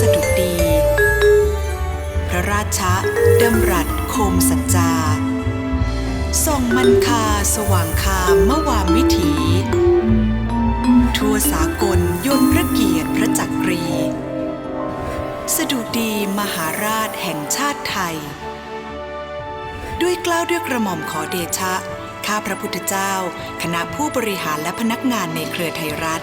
สดุดี พระราชดำรัสโคมสัจจา ส่องมันคาสว่างคามเมื่อวามวิถี ทั่วสากลยนพระเกียรติพระจักรี สดุดีมหาราชแห่งชาติไทย ด้วยกล้าวด้วยกระหม่อมขอเดชะ ข้าพระพุทธเจ้า คณะผู้บริหารและพนักงานในเครือไทยรัฐ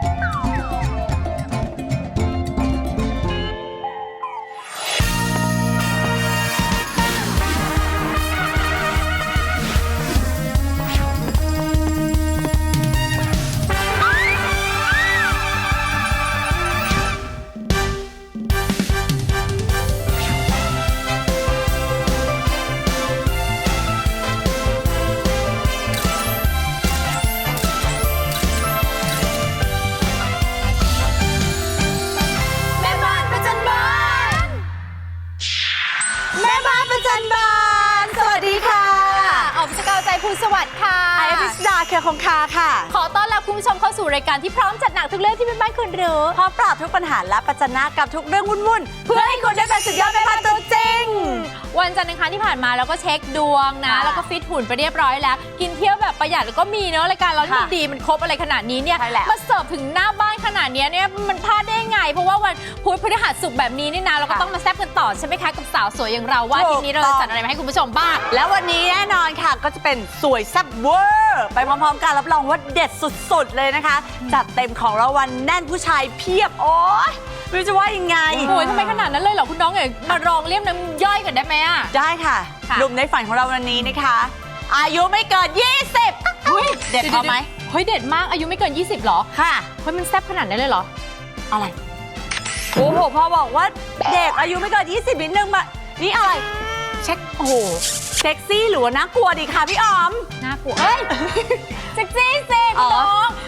เครือคงคาค่ะ ขอต้อนรับคุณผู้ชมเข้าสู่รายการที่พร้อมจัดหนักทุกเรื่องที่เป็นบ้านคุณรู้พร้อมปราบทุกปัญหาและปัจจนากับทุกเรื่องวุ่นๆ เพื่อให้คุณได้เป็นสุดยอดแม่บ้านตัว วันจันทร์อังคารที่ผ่านมาเราก็เช็คดวงนะ ค่ะแล้วก็ฟิตหุ่นไปเรียบร้อยแล้ว กินเที่ยวแบบประหยัดแล้วก็มีเนาะรายการเราที่ค่ะมันดีมันครบอะไรขนาดนี้เนี่ยใช่แล้ว มาเสิร์ฟถึงหน้าบ้านขนาดเนี้ยเนี่ยมันพลาดได้ไง เพราะว่าวันพุธพฤหัสศุกร์แบบนี้นี่นะเราก็ค่ะต้องมาแซ่บกันต่อใช่ไหมคะกับสาวสวยอย่างเราว่าถูทีกนี้เราต้จะองจัดอะไรมาให้คุณผู้ชมบ้าง แล้ววันนี้แน่นอนค่ะก็จะเป็นสวยแซ่บเวอร์ไปพร้อมๆกันรับรองว่าเด็ดสุดๆเลยนะคะ จัดเต็มของรางวัลแน่นผู้ชายเพียบโอ๊ย ไม่รู้จะว่ายังไง โอ้ยทำไมขนาดนั้นเลยเหรอคุณน้องเอ๋ยมารองเลี่ยมน้ำย่อยกันได้ไหมอะได้ค่ะค่ะ หนุ่มในฝันของเราวันนี้นะคะ อายุไม่เกิน 20อุ๊ยเด็ดพอไหมเฮ้ยเด็ดมากอายุไม่เกิน 20เหรอค่ะ เฮ้ยมันแซ่บขนาดนั้นเลยเหรอ อะไร โอ้โห พอบอกว่าเด็กอายุไม่เกิน 20 นิดนึงมา นี่อะไร เช็ค โอ้โห เซ็กซี่หรือว่าน่ากลัวดีคะพี่ออม น่ากลัวเอ้ยเซ็กซี่เซ็กอ๋อ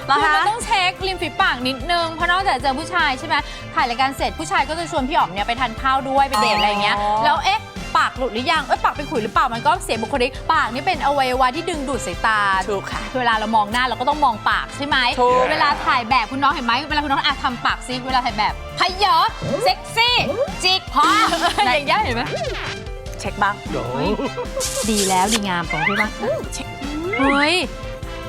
น้องเหรอคือคะ มันต้องเช็คริมฝีปากนิดนึง เพราะนอกจากเจอผู้ชายใช่ไหมถ่ายรายการเสร็จผู้ชายก็จะชวนพี่อ๋อมเนี่ยไปทานข้าวด้วยไปเดทอะไรอย่างเงี้ย แล้วเอ๊ะ ปากหลุดหรือยัง เอ้ยปากเป็นขุยหรือเปล่า มันก็เสียบุคลิก ปากนี่เป็นอวัยวะที่ดึงดูดสายตา ถูกค่ะ เวลาเรามองหน้าเราก็ต้องมองปากใช่ไหม ถูก เวลาถ่ายแบบคุณน้องเห็นไหมเวลาคุณน้องอาทำปากซิ เวลาถ่ายแบบพยอเซ็กซี่จิกพออย่างเงี้ยเห็นไหม เช็คบ้างเฮ้ยดีแล้วดีงามของพี่บ้างเฮ้ย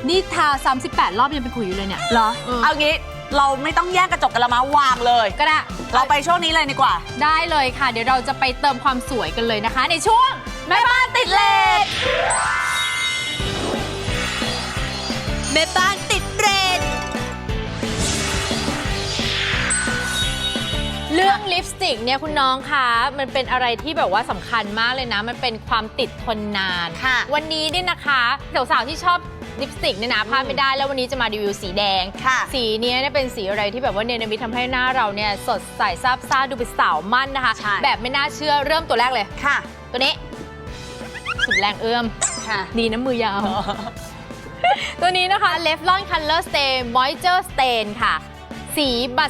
นี่ทา 38 รอบยังเป็นขุยอยู่เลยเนี่ย เหรอ เออ เอางี้เราไม่ต้องแย่งกระจกกันละมาวางเลย ก็ได้เราไปช่วงนี้เลยดีกว่า ได้เลยค่ะ เดี๋ยวเราจะไปเติมความสวยกันเลยนะคะ ในช่วง แม่บ้านติดเลทแม่บ้าน เรื่องลิปสติกเนี่ยคุณน้องคะมันเป็นอะไรที่แบบว่าสำคัญมากเลยนะ มันเป็นความติดทนนาน ค่ะวันนี้เนี่ยนะคะสาวๆที่ชอบลิปสติกเนี่ยนะพลาดไม่ได้แล้ววันนี้จะมารีวิวสีแดง ค่ะสีเนี้ยเนี่ยเป็นสีอะไรที่แบบว่าเนรมิตทำให้หน้าเราเนี่ยสดใสซาบซ่าดูเป็นสาวมั่นนะคะ ใช่ แบบไม่น่าเชื่อเริ่มตัวแรกเลย ค่ะ ตัวนี้ สุดแรงเอื้อม ค่ะ ดีนะมือยาว ตัวนี้นะคะ l e f l o n Color Stain Moisture Stain ค่ะ สีบา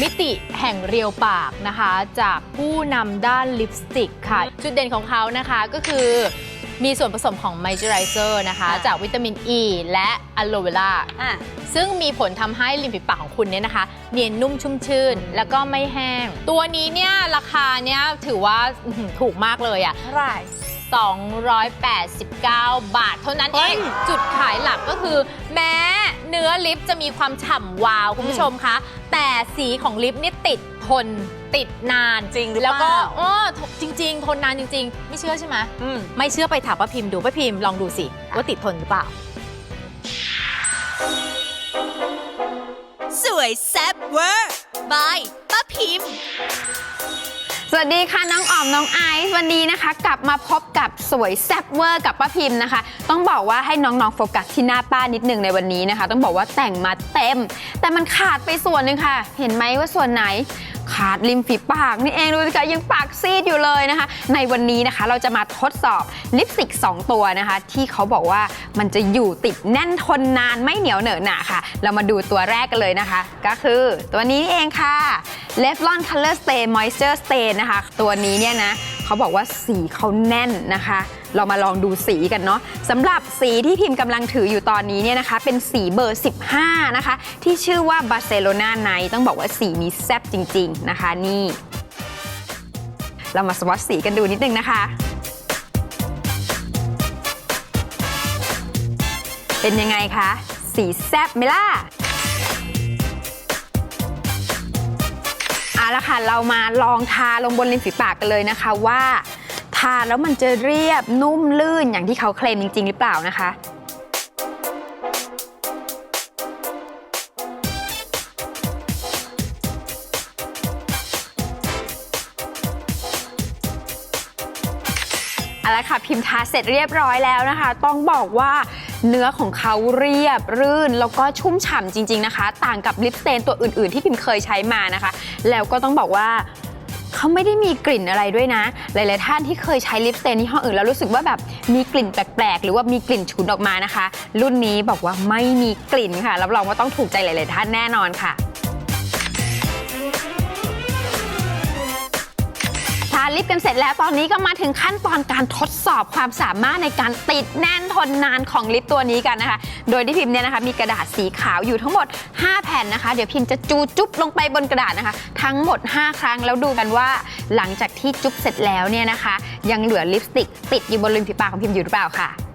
ร์เซโลนาไนส์มิติแห่งเรียวปากนะคะ จากผู้นำด้านลิปสติกค่ะ จุดเด่นของเขานะคะก็คือมีส่วนผสมของ Moisturizer นะคะค่ะจากวิตามินอ e ีและอะโลเวล่าอะซึ่งมีผลทำให้ริมฝีปากของคุณเนี่ยนะคะ เนียนนุ่มชุ่มชื่น แล้วก็ไม่แห้ง ตัวนี้เนี่ยราคาเนี่ยถือว่าอื้อหือถูกมากเลยอะเท่าไหร่ 289 บาท เท่านั้นเฮ้เอยงจุดขายหลักก็คือ แม้เนื้อลิปจะมีความฉ่ำวาว คุณผู้ชมคะ แต่สีของลิปนี่ติดทนติดนานจริงหรือเปแล้วล่าก็เออจริง ๆ ทนนานจริง ๆ ไม่เชื่อใช่ไหมอืม ไม่เชื่อไปถามป้าพิมพ์ดูป้าพิมพ์ลองดูสิ ว่าติดทนหรือเปล่า สวยแซ่บเวอร์บายป้าพิมพ์ สวัสดีค่ะน้องออมน้องไอซ์วันนี้นะคะ กลับมาพบกับสวยแซ่บเวอร์กับป้าพิมพ์นะคะ ต้องบอกว่าให้น้องๆโฟกัสที่หน้าป้านิดหนึ่งในวันนี้นะคะ ต้องบอกว่าแต่งมาเต็ม แต่มันขาดไปส่วนหนึ่งค่ะ เห็นไหมว่าส่วนไหน ขาดริมฝีปากนี่เองดูสิคะยังปากซีดอยู่เลยนะคะ ในวันนี้นะคะเราจะมาทดสอบลิปสติก 2 ตัวนะคะ ที่เขาบอกว่ามันจะอยู่ติดแน่นทนนานไม่เหนียวเหนอะหนะค่ะ เรามาดูตัวแรกกันเลยนะคะ ก็คือตัวนี้นี่เองค่ะ Revlon Color Stay Moisture Stain นะคะ ตัวนี้เนี่ยนะ เขาบอกว่าสีเขาแน่นนะคะ เรามาลองดูสีกันเนาะสำหรับสีที่พิมพ์กำลังถืออยู่ตอนนี้เนี่ยนะคะ เป็นสีเบอร์ 15 นะคะ ที่ชื่อว่าบาร์เซโลนาไนต้องบอกว่าสีนี้แซ่บจริง ๆ นะคะนี่ เรามาสวอตสีกันดูนิดนึงนะคะ เป็นยังไงคะ สีแซ่บไหมล่ะ เอาละค่ะ เรามาลองทาลงบนริมฝีปากกันเลยนะคะว่าทาแล้วมันจะเรียบนุ่มลื่นอย่างที่เขาเคลมจริง ๆ หรือเปล่านะคะ เอาละค่ะพิมพ์ทาเสร็จเรียบร้อยแล้วนะคะ ต้องบอกว่า เนื้อของเขาเรียบรื่น แล้วก็ชุ่มฉ่ำจริง ๆนะคะ ต่างกับลิปสเตนตัวอื่น ๆ ที่พิมเคยใช้มานะคะ แล้วก็ต้องบอกว่าเขาไม่ได้มีกลิ่นอะไรด้วยนะ หลาย ๆ ท่านที่เคยใช้ลิปสเตนยี่ห้องอื่นแล้วรู้สึกว่าแบบมีกลิ่นแปลก ๆ หรือว่ามีกลิ่นฉุนออกมานะคะ รุ่นนี้บอกว่าไม่มีกลิ่นค่ะรับรองว่าต้องถูกใจหลาย ๆ ท่านแน่นอนค่ะาลิปกันเสร็จแล้วตอนนี้ก็มาถึงขั้นตอนการทดสอบความสามารถในการติดแน่นทนนานของลิปตัวนี้กันนะคะ โดยที่พิมพ์เนี่ยนะคะมีกระดาษสีขาวอยู่ทั้งหมด 5 แผ่นนะคะ เดี๋ยวพิมพ์จะจูจุ๊บลงไปบนกระดาษนะคะ ทั้งหมด 5 ครั้งแล้วดูกันว่า หลังจากที่จุ๊บเสร็จแล้วเนี่ยนะคะ ยังเหลือลิปสติกติดอยู่บนริมฝีปากของพิมพ์อยู่หรือเปล่าค่ะ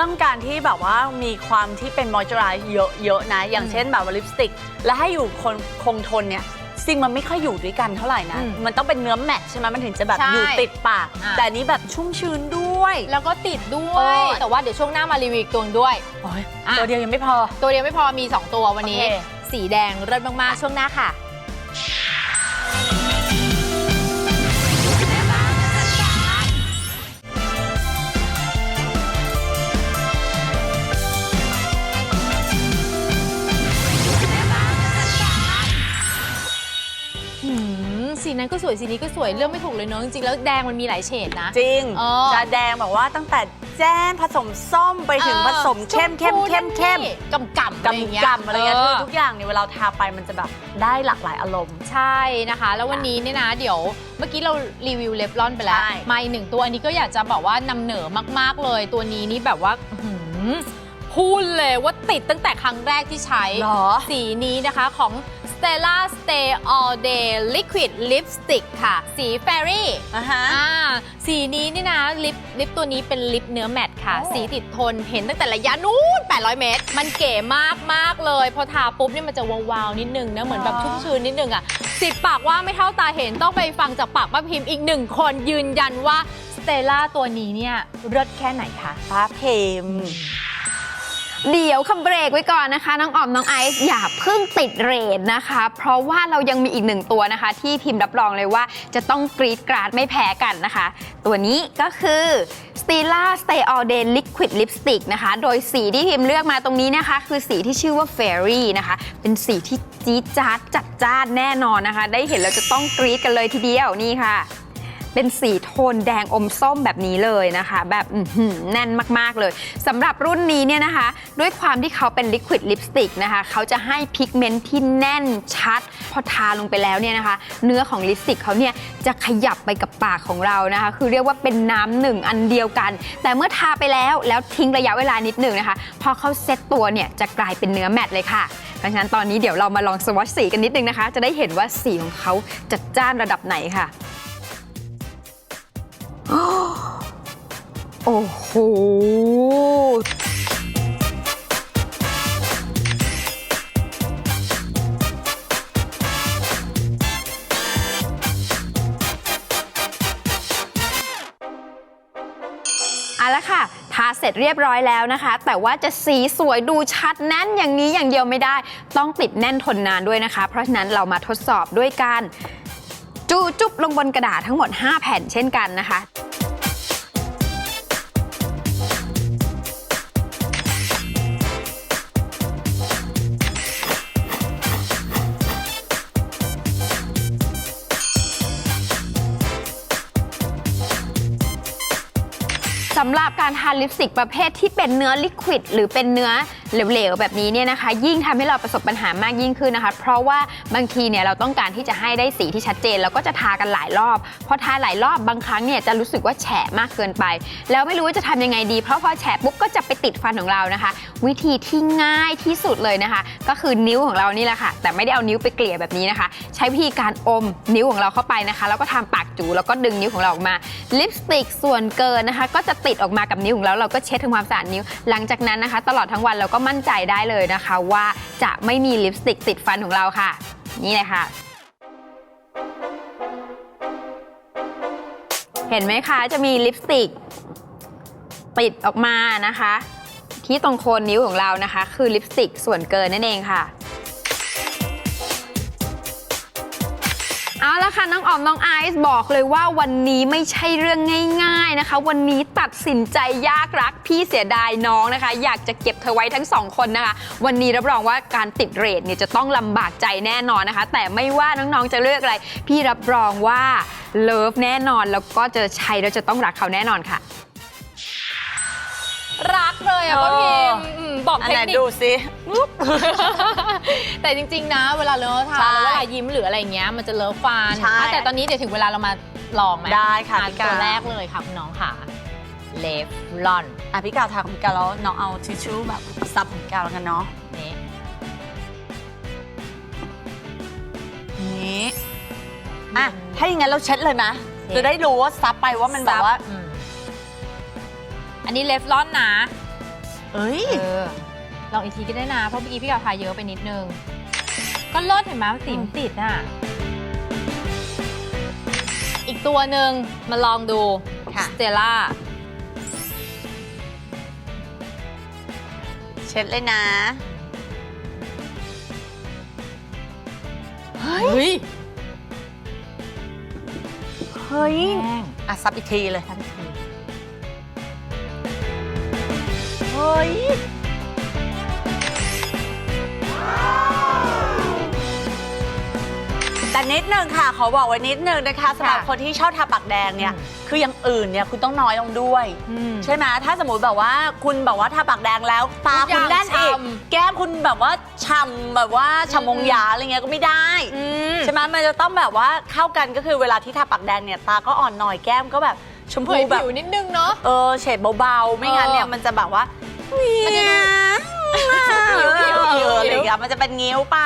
รื่องการที่แบบว่ามีความที่เป็นมอยเจอไรส์เยอะๆนะ อย่างเช่นแบบว่าลิปสติก แล้วให้อยู่คนคงทนเนี่ยสิ่งมันไม่ค่อยอยู่ด้วยกันเท่าไหร่นะอืมมันต้องเป็นเนื้อแมทใช่ไหมมันถึงจะแบบใช่อยู่ติดปาก อะ แต่อันนี้แบบชุ่มชื้นด้วย แล้วก็ติดด้วเอย อ แต่ว่าเดี๋ยวช่วงหน้ามารีวิวอีกตัวหนึ่งด้วย โอ้ยอะ ตัวเดียวยังไม่พอ ตัวเดียวไม่พอมี 2 ตัววันนี้ โอเค สีแดงเลิศมากๆ ช่วงหน้าค่ะ หืมสีนั้นก็สวยสีนี้ก็สวยเลือกไม่ถูกเลยเนาะจริงๆแล้วแดงมันมีหลายเฉดนะ จริงเออ จะแดงแบบว่าตั้งแต่แจ้มผสมส้มไปถึงเออผสมเข้มเข้มเข้มเข้มกำกำกำกำอะไรเงี้ยคือทุกอย่างเนี่ยเวลาทาไปมันจะแบบได้หลากหลายอารมณ์ ใช่นะคะ แล้ววันนี้เนี่ยนะเดี๋ยวเมื่อกี้เรารีวิวเลฟลอนไปแล้วใช่มาอีกหนึ่งตัวอันนี้ก็อยากจะบอกว่านำเหนอมากๆเลย ตัวนี้นี่แบบว่าอื้อหือพูดเลยว่าติดตั้งแต่ครั้งแรกที่ใช้หรอสีนี้นะคะของ Stella Stay All Day Liquid Lipstick ค่ะ สี Fairy อะฮะ อ่าสีนี้นี่นะ ลิปลิปตัวนี้เป็นลิปเนื้อแมตต์ค่ะ โอ้ สีติดทนเห็นตั้งแต่ระยะนู้น 800 เมตร มันเก๋มากมากๆเลย พอทาปุ๊บเนี่ยมันจะวาวๆนิดนึงนะ เหมือนแบบชุ่มชื้นนิดนึงอะสิบปากว่าไม่เท่าตาเห็นต้องไปฟังจากปากป้าพิมพ์อีกหนึ่งคนยืนยันว่าสเตล่าตัวนี้เนี่ยเลิศแค่ไหนคะ ป้าเพม เดี๋ยวคำเบรกไว้ก่อนนะคะ น้องออมน้องไอซ์อย่าเพิ่งติดเรทนะคะ เพราะว่าเรายังมีอีกหนึ่งตัวนะคะ ที่พิมพ์รับรองเลยว่าจะต้องกรีดกราดไม่แพ้กันนะคะ ตัวนี้ก็คือ Stila Stay All Day Liquid Lipstick นะคะ โดยสีที่พิมพ์เลือกมาตรงนี้นะคะ คือสีที่ชื่อว่า Fairy นะคะ เป็นสีที่จี๊ดจ๊าดจัดจ้านแน่นอนนะคะ ได้เห็นแล้วจะต้องกรีดกันเลยทีเดียวนี่ค่ะ เป็นสีโทนแดงอมส้มแบบนี้เลยนะคะ แบบแน่นมากๆเลยสำหรับรุ่นนี้เนี่ยนะคะ ด้วยความที่เขาเป็นลิควิดลิปสติกนะคะเขาจะให้พิกเมนต์ที่แน่นชัด พอทาลงไปแล้วเนี่ยนะคะ เนื้อของลิปสติกเขาเนี่ยจะขยับไปกับปากของเรานะคะ คือเรียกว่าเป็นน้ำหนึ่งอันเดียวกัน แต่เมื่อทาไปแล้วแล้วทิ้งระยะเวลานิดหนึ่งนะคะ พอเขาเซ็ตตัวเนี่ยจะกลายเป็นเนื้อแมตต์เลยค่ะเพราะฉะนั้นตอนนี้เดี๋ยวเรามาลองสวอชสีกันนิดนึงนะคะ จะได้เห็นว่าสีของเขาจัดจ้านระดับไหนค่ะ โอ้โห เอาละค่ะ ทาเสร็จเรียบร้อยแล้วนะคะ แต่ว่าจะสีสวยดูชัดแน่นอย่างนี้อย่างเดียวไม่ได้ ต้องติดแน่นทนนานด้วยนะคะ เพราะฉะนั้นเรามาทดสอบด้วยการ จุจุบลงบนกระดาษทั้งหมด 5 แผ่นเช่นกันนะคะ สำหรับการทาลิปสติกประเภทที่เป็นเนื้อลิควิดหรือเป็นเนื้อ เหลวๆแบบนี้เนี่ยนะคะ ยิ่งทำให้เราประสบปัญหามากยิ่งขึ้นนะคะ เพราะว่าบางทีเนี่ยเราต้องการที่จะให้ได้สีที่ชัดเจนแล้วก็จะทากันหลายรอบพอทาหลายรอบบางครั้งเนี่ยจะรู้สึกว่าแฉะมากเกินไป แล้วไม่รู้ว่าจะทำยังไงดี เพราะพอแฉะปุ๊บก็จะไปติดฟันของเรานะคะ วิธีที่ง่ายที่สุดเลยนะคะ ก็คือนิ้วของเรานี่แหละค่ะ แต่ไม่ได้เอานิ้วไปเกลี่ยแบบนี้นะคะ ใช้วิธีการอมนิ้วของเราเข้าไปนะคะ แล้วก็ทำปากจูแล้วก็ดึงนิ้วของเราออกมาลิปสติกส่วนเกินนะคะ ก็จะติดออกมากับนิ้วของเราเราก็เช็ดทำความสะอาดนิ้ว หลังจากนั้นนะคะ ตลอดทั้งวันเราก็มั่นใจได้เลยนะคะว่าจะไม่มีลิปสติกติดฟันของเราค่ะ นี่เลยค่ะ เห็นไหมคะจะมีลิปสติกติดออกมานะคะ ที่ตรงโคนนิ้วของเรานะคะ คือลิปสติกส่วนเกินนั่นเองค่ะ เอาละค่ะน้องออมน้องไอซ์บอกเลยว่าวันนี้ไม่ใช่เรื่องง่าย ๆนะคะ วันนี้ตัดสินใจยากรักพี่เสียดายน้องนะคะ อยากจะเก็บเธอไว้ทั้งสองคนนะคะ วันนี้รับรองว่าการติดเรทเนี่ยจะต้องลำบากใจแน่นอนนะคะ แต่ไม่ว่าน้องๆจะเลือกอะไร พี่รับรองว่าเลิฟแน่นอนแล้วก็จะใช้แล้วจะต้องรักเขาแน่นอนค่ะ รักเลยอะป้าพิมพ์อืมบอกอันเทคไหนนิค ดูสิ แต่จริงๆนะ เวลาเลิฟทาใช่แล้วเวลายิ้มหรืออะไรเงี้ยมันจะเลิฟฟันใช่อะแต่ตอนนี้เดี๋ยวถึงเวลาเรามาลองไหมได้ค่ะอ่พี่กาตัวแรกเลยค่ะคุณน้องค่ะเลฟลอนอะพี่กาวทาของพี่กาวแล้วน้องเอาทิชชู่แบบซับของพี่กาวแล้วกันเนาะนี่นี้อะถ้าอย่างนั้นเราเช็ดเลยนะจะได้รู้ว่าซับไปว่ามันแบบว่าอืม อันนี้เลฟลอนนะ เอ้ย เออ ลองอีกทีก็ได้นะ เพราะเมื่อกี้พี่กาวทาเยอะไปนิดนึง ก็เลิศเห็นไหมสีมันติดอะ อีกตัวหนึ่งมาลองดูค่ะ สเตล่า เช็ดเลยนะ เฮ้ย เฮ้ยแห้งอะซับอีกทีเลย ทันที ฮ้ย แต่นิดนึงค่ะ ขอบอกไว้นิดนึงนะคะสำหรับคนที่ชอบทาปากแดงเนี่ยคืออย่างอื่นเนี่ยคุณต้องน้อยลงด้วย อืมใช่ไหมถ้าสมมติแบบว่าคุณแบบว่าทาปากแดงแล้วตาทุกอคุย่าณงแน่นอีกฉ่ำแก้มคุณแบบว่าฉ่ำแบบว่าฉ่ำมงยาอะไรเงี้ยก็ไม่ได้อืมใช่ไหมมันจะต้องแบบว่าเข้ากันก็คือเวลาที่ทาปากแดงเนี่ย ตาก็อ่อนหน่อยแก้มก็แบบชมเผพูยแบบ ผิวนิดนึงเนาะ เออเฉดเบาๆ ไม่งั้นเนี่ย เออ มันจะแบบว่า มันจะดูผิวผิวผิวอะไรอย่างเงี้ยมันจะเป็นงิ้วไป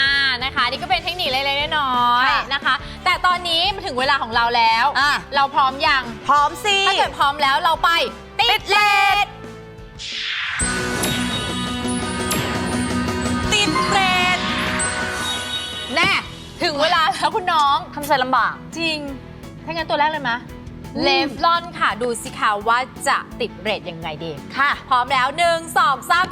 อ่านะคะนี่ก็เป็นเทคนิคเล็กๆน้อยค่ะๆนะคะ แต่ตอนนี้มาถึงเวลาของเราแล้ว อะ เราพร้อมยังพร้อมสิ ถ้าเกิดพร้อมแล้วเราไปติดเลทติดเรทแน่ถึงเวลาแล้วคุณน้องทำใจลำบาก จริงถ้างั้นตัวแรกเลยมะ เลฟลอนค่ะ ดูสิคะว่าจะติดเรทยังไงดีค่ะ พร้อมแล้วหนึ่งสองสาม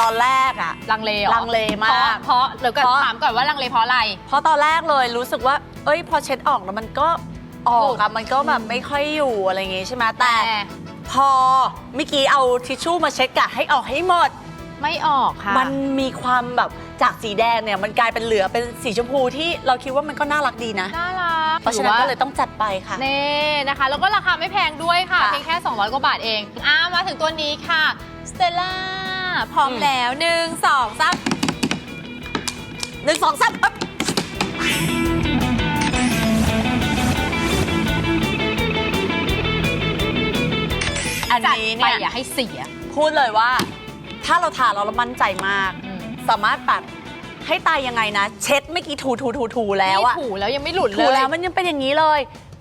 ตอนแรกอะลังเลหรอลังเลมาก เพราะเพราะเดี๋ยวก่อนเพราะ ถามก่อนว่าลังเลเพราะอะไร เพราะตอนแรกเลยรู้สึกว่า เอ้ย พอเช็ดออกแล้วมันก็ออกอะมันก็แบบไม่ค่อยอยู่อะไรอย่างงี้ใช่ไหมแต่ แต่พอเมื่อกี้เอาทิชชู่มาเช็ดกะให้ออกให้หมด ไม่ออกค่ะ มันมีความแบบจากสีแดงเนี่ยมันกลายเป็นเหลือเป็นสีชมพูที่เราคิดว่ามันก็น่ารักดีนะ น่ารักเพราะฉะนั้นก็เลยต้องจัดไปค่ะ เน่นะคะ แล้วก็ราคาไม่แพงด้วยค่ะค่ะเพียงแค่ 200 กว่าบาทเองอ่ามาถึงตัวนี้ค่ะสเตล่าพร้อมอืม แล้วหนึ่งสองสามหนึ่งสองสามปั๊บอันจัดนี้ไปเนี่ย อย่าให้เสีย พูดเลยว่า ถ้าเราทาเราเรามั่นใจมากอืมสามารถแบบให้ตายยังไงนะ เช็ดไม่กี่ถูถูถูถูแล้วนี่อะถูแล้วยังไม่หลุดเลยถูแล้วมันยังเป็นอย่างนี้เลย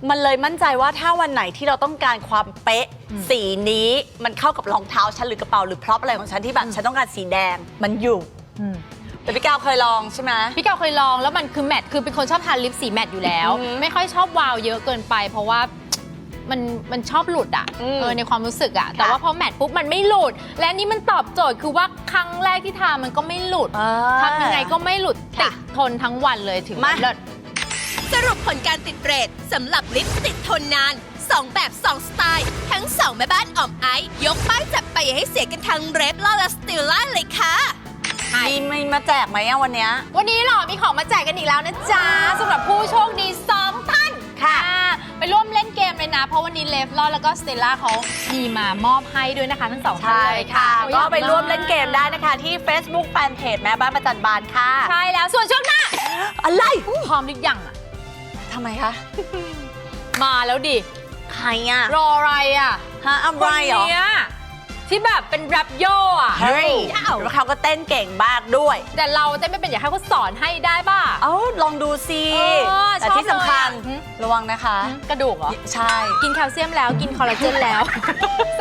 มันเลยมั่นใจว่าถ้าวันไหนที่เราต้องการความเป๊ะอืมสีนี้มันเข้ากับรองเท้าฉันหรือกระเป๋าหรือพร็อพอะไรของฉันที่แบบฉันต้องการสีแดงมันอยู่อืมแต่พี่กาวเคยลองใช่ไหมพี่เกาเคยลองแล้วมันคือแมทคือเป็นคนชอบทานลิปสีแมทอยู่แล้วอือหือไม่ค่อยชอบวาวเยอะเกินไป เพราะว่า มันมันชอบหลุดอะอืม เออในความรู้สึกอะแต่ค่ะว่าพอแมทปุ๊บมันไม่หลุด และนี่มันตอบโจทย์คือว่าครั้งแรกที่ทามันก็ไม่หลุดอ่าทำยังไงก็ไม่หลุดติค่ะดทนทั้งวันเลยถึงมา เลิศ สรุปผลการติดเรทสำหรับลิปสติดทนนาน 2 แบบ 2 สไตล์ ทั้ง 2 แม่บ้านอ่อมไอซ์ยกป้ายจับไปให้เสียกันทางเรฟลอและสติลล่าเลยค่ะให้มีมีมาแจกไหมอะวันเนี้ย วันนี้เหรอมีของมาแจกกันอีกแล้วนะจ๊ะสำหรับผู้โชคดี2ท่านค่ะอ่า ไปร่วมเล่นเกมเลยนะ เพราะวันนี้เลฟลอนแล้วก็สเตลล่าเขามีมามอบให้ด้วยนะคะทั้งสองท่านใช่เลยค่ะ โอ้ยก็อยาไปร่วมเล่นเกมได้นะคะ ที่ Facebook Fanpage แม่บ้านประจันบานค่ะ ใช่แล้วส่วนช่วงหน้าอะไรพร้อมหรือยังอะทำไมคะ มาแล้วดิ ใครอะรออะไรอะฮะอะไรเหรคอนเนี้ย ที่แบบเป็นแรปโยอะเฮ้ยอ้าวแล้วเขาก็เต้นเก่งมากด้วย แต่เราเต้นไม่เป็นอยากให้เขาสอนให้ได้ป่ะ เอ้าลองดูสิเออแต่ชอบที่สำคัญเลยอะหืม ระวังนะคะ กระดูกเหรอ ใช่กินแคลเซียมแล้วกินคอลลาเจนแล้ว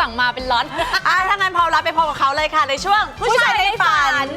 สั่งมาเป็นร้อน อะถ้างั้นพอรับไปพบกับเขาเลยค่ะในช่วงผู้ชายในฝันน